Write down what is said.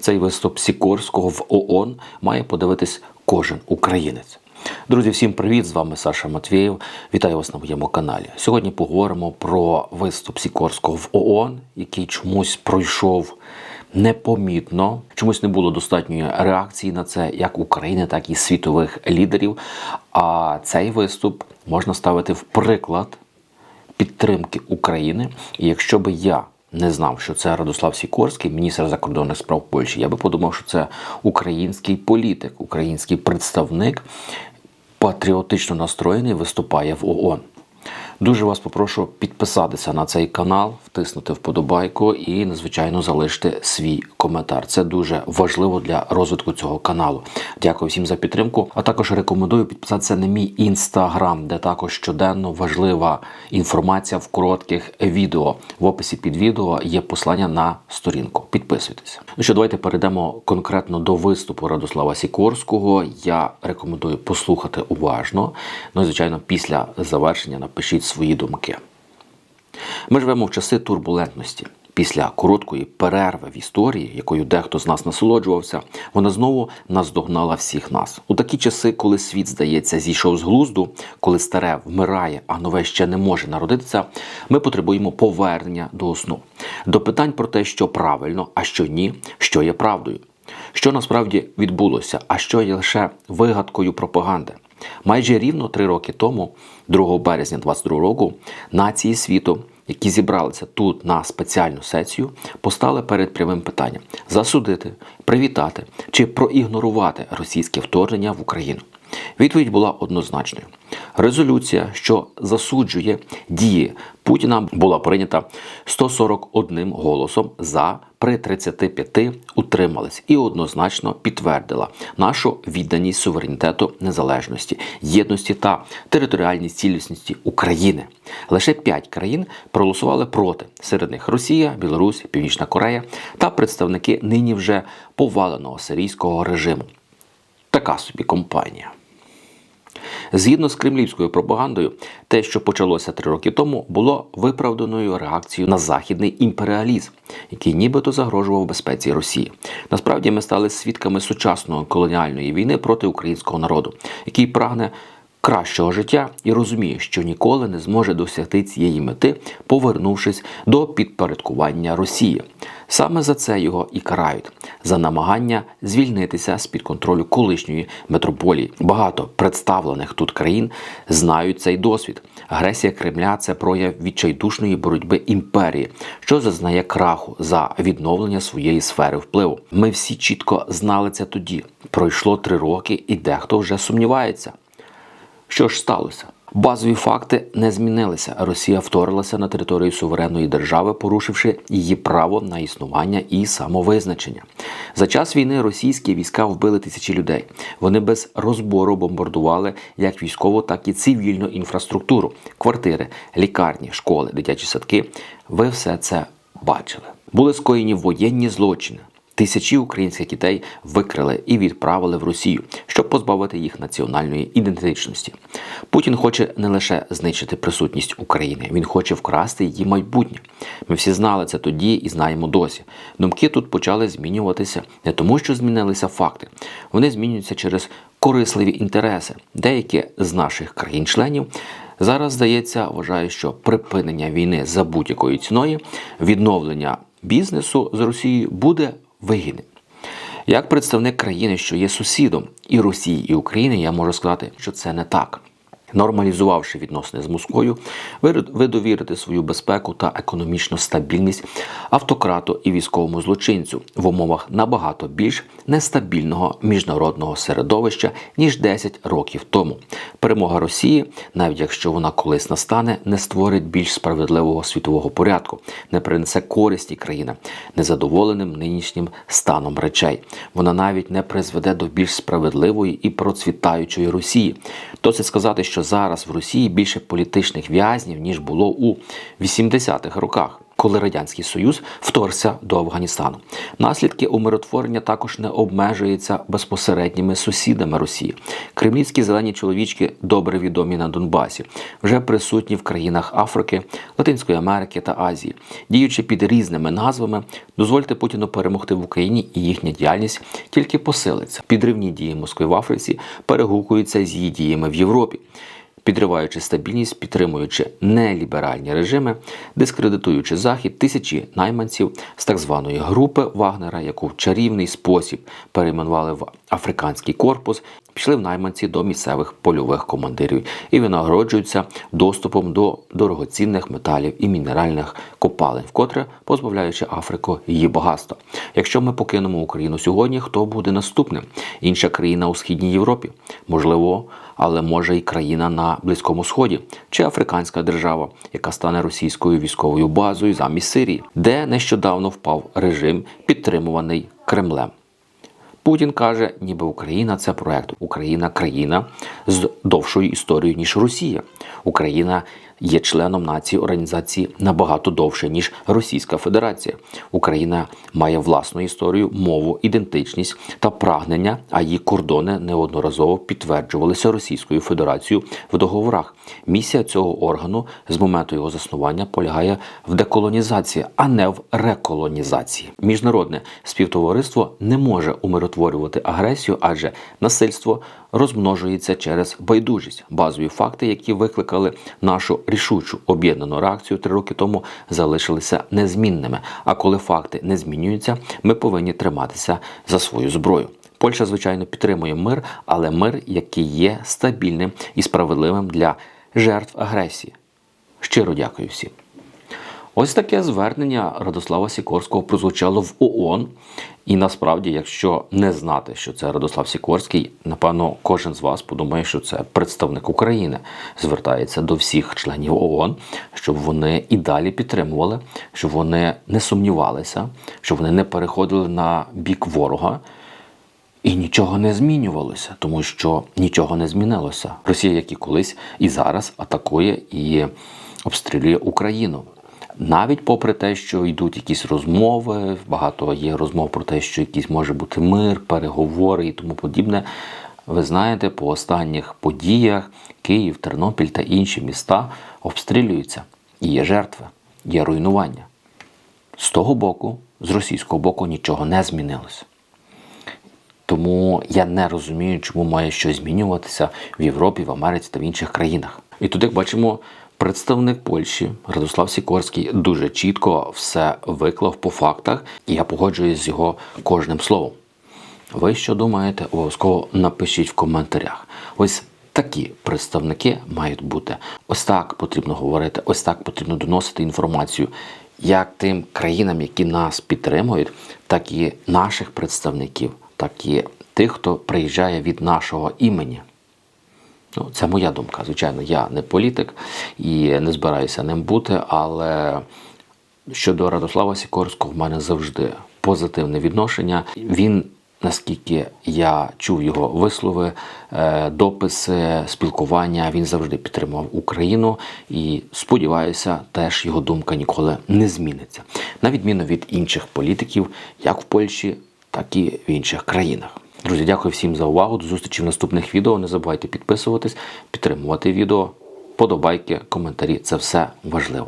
Цей виступ Сікорського в ООН має подивитись кожен українець. Друзі, всім привіт! З вами Саша Матвєєв. Вітаю вас на моєму каналі. Сьогодні поговоримо про виступ Сікорського в ООН, який чомусь пройшов непомітно. Чомусь не було достатньої реакції на це як України, так і світових лідерів. А цей виступ можна ставити в приклад підтримки України. І якщо би я не знав, що це Радослав Сікорський, міністр закордонних справ Польщі, я би подумав, що це український політик, український представник, патріотично настроєний, виступає в ООН. Дуже вас попрошу підписатися на цей канал, втиснути вподобайку і, надзвичайно, залишити свій коментар. Це дуже важливо для розвитку цього каналу. Дякую всім за підтримку. А також рекомендую підписатися на мій інстаграм, де також щоденно важлива інформація в коротких відео. В описі під відео є послання на сторінку. Підписуйтесь. Ну що, давайте перейдемо конкретно до виступу Радослава Сікорського. Я рекомендую послухати уважно. Ну і звичайно, після завершення напишіть свої думки. Ми живемо в часи турбулентності. Після короткої перерви в історії, якою дехто з нас насолоджувався, вона знову наздогнала всіх нас. У такі часи, коли світ, здається, зійшов з глузду, коли старе вмирає, а нове ще не може народитися, ми потребуємо повернення до основ, до питань про те, що правильно, а що ні, що є правдою, що насправді відбулося, а що є лише вигадкою пропаганди. Майже рівно три роки тому, 2 березня 22 року, нації світу, які зібралися тут на спеціальну сесію, постали перед прямим питанням: засудити, привітати чи проігнорувати російське вторгнення в Україну. Відповідь була однозначною. Резолюція, що засуджує дії Путіна, була прийнята 141 голосом за при 35 утримались і однозначно підтвердила нашу відданість суверенітету незалежності, єдності та територіальній цілісності України. Лише 5 країн проголосували проти. Серед них Росія, Білорусь, Північна Корея та представники нині вже поваленого сирійського режиму. Така собі компанія. Згідно з кремлівською пропагандою, те, що почалося три роки тому, було виправданою реакцією на західний імперіалізм, який нібито загрожував безпеці Росії. Насправді ми стали свідками сучасної колоніальної війни проти українського народу, який прагне кращого життя і розуміє, що ніколи не зможе досягти цієї мети, повернувшись до підпорядкування Росії. Саме за це його і карають за намагання звільнитися з під контролю колишньої метрополії. Багато представлених тут країн знають цей досвід. Агресія Кремля це прояв відчайдушної боротьби імперії, що зазнає краху за відновлення своєї сфери впливу. Ми всі чітко знали це тоді. Пройшло три роки, і дехто вже сумнівається. Що ж сталося? Базові факти не змінилися. Росія вторилася на територію суверенної держави, порушивши її право на існування і самовизначення. За час війни російські війська вбили тисячі людей. Вони без розбору бомбардували як військову, так і цивільну інфраструктуру, квартири, лікарні, школи, дитячі садки. Ви все це бачили. Були скоєні воєнні злочини. Тисячі українських дітей викрили і відправили в Росію, щоб позбавити їх національної ідентичності. Путін хоче не лише знищити присутність України, він хоче вкрасти її майбутнє. Ми всі знали це тоді і знаємо досі. Думки тут почали змінюватися не тому, що змінилися факти. Вони змінюються через корисливі інтереси. Деякі з наших країн-членів. Зараз здається, вважає, що припинення війни за будь-якою ціною, відновлення бізнесу з Росією буде вигідним. Як представник країни, що є сусідом і Росії, і України, я можу сказати, що це не так. Нормалізувавши відносини з Москвою, ви довірите свою безпеку та економічну стабільність автократу і військовому злочинцю в умовах набагато більш нестабільного міжнародного середовища ніж 10 років тому. Перемога Росії, навіть якщо вона колись настане, не створить більш справедливого світового порядку, не принесе користі країна незадоволеним нинішнім станом речей. Вона навіть не призведе до більш справедливої і процвітаючої Росії. Досить сказати, що зараз в Росії більше політичних в'язнів ніж було у 80-х роках. Коли радянський союз вторгся до Афганістану. Наслідки умиротворення також не обмежуються безпосередніми сусідами Росії. Кремлівські зелені чоловічки добре відомі на Донбасі, вже присутні в країнах Африки, Латинської Америки та Азії, діючи під різними назвами, дозвольте Путіну перемогти в Україні, і їхня діяльність тільки посилиться. Підривні дії Москви в Африці перегукуються з її діями в Європі підриваючи стабільність, підтримуючи неліберальні режими, дискредитуючи захід тисячі найманців з так званої групи Вагнера, яку в чарівний спосіб перейменували в африканський корпус, пішли в найманці до місцевих польових командирів і винагороджуються доступом до дорогоцінних металів і мінеральних копалин, вкотре позбавляючи Африку її багатства. Якщо ми покинемо Україну сьогодні, хто буде наступним? Інша країна у східній Європі, можливо, але може і країна на Близькому Сході чи африканська держава, яка стане російською військовою базою замість Сирії, де нещодавно впав режим, підтримуваний Кремлем. Путін каже, ніби Україна це проект. Україна країна з довшою історією, ніж Росія. Україна є членом нації організації набагато довше, ніж Російська Федерація. Україна має власну історію, мову, ідентичність та прагнення, а її кордони неодноразово підтверджувалися Російською Федерацією в договорах. Місія цього органу з моменту його заснування полягає в деколонізації, а не в реколонізації. Міжнародне співтовариство не може умиротворювати агресію, адже насильство розмножується через байдужість. Базові факти, які викликали нашу рішучу об'єднану реакцію три роки тому, залишилися незмінними. А коли факти не змінюються, ми повинні триматися за свою зброю. Польща, звичайно, підтримує мир, але мир, який є стабільним і справедливим для жертв агресії. Щиро дякую всім. Ось таке звернення Радослава Сікорського прозвучало в ООН. І насправді, якщо не знати, що це Радослав Сікорський, напевно, кожен з вас подумає, що це представник України, звертається до всіх членів ООН, щоб вони і далі підтримували, щоб вони не сумнівалися, щоб вони не переходили на бік ворога. І нічого не змінювалося, тому що нічого не змінилося. Росія, як і колись, і зараз атакує і обстрілює Україну. Навіть попри те, що йдуть якісь розмови, багато є розмов про те, що якийсь може бути мир, переговори і тому подібне. Ви знаєте, по останніх подіях Київ, Тернопіль та інші міста обстрілюються. І є жертви, є руйнування. З того боку, з російського боку, нічого не змінилося. Тому я не розумію, чому має щось змінюватися в Європі, в Америці та в інших країнах. І тут, як бачимо, представник Польщі Радослав Сікорський дуже чітко все виклав по фактах, і я погоджуюсь з його кожним словом. Ви що думаєте, обов'язково напишіть в коментарях. Ось такі представники мають бути. Ось так потрібно говорити, ось так потрібно доносити інформацію як тим країнам, які нас підтримують, так і наших представників, так і тих, хто приїжджає від нашого імені. Ну, це моя думка. Звичайно, я не політик і не збираюся ним бути, але щодо Радослава Сікорського, в мене завжди позитивне відношення. Він, наскільки я чув його вислови, е, дописи, спілкування, він завжди підтримав Україну і сподіваюся, теж його думка ніколи не зміниться. На відміну від інших політиків, як в Польщі, так і в інших країнах. Друзі, дякую всім за увагу. До зустрічі в наступних відео. Не забувайте підписуватись, підтримувати відео, подобайки, коментарі. Це все важливо.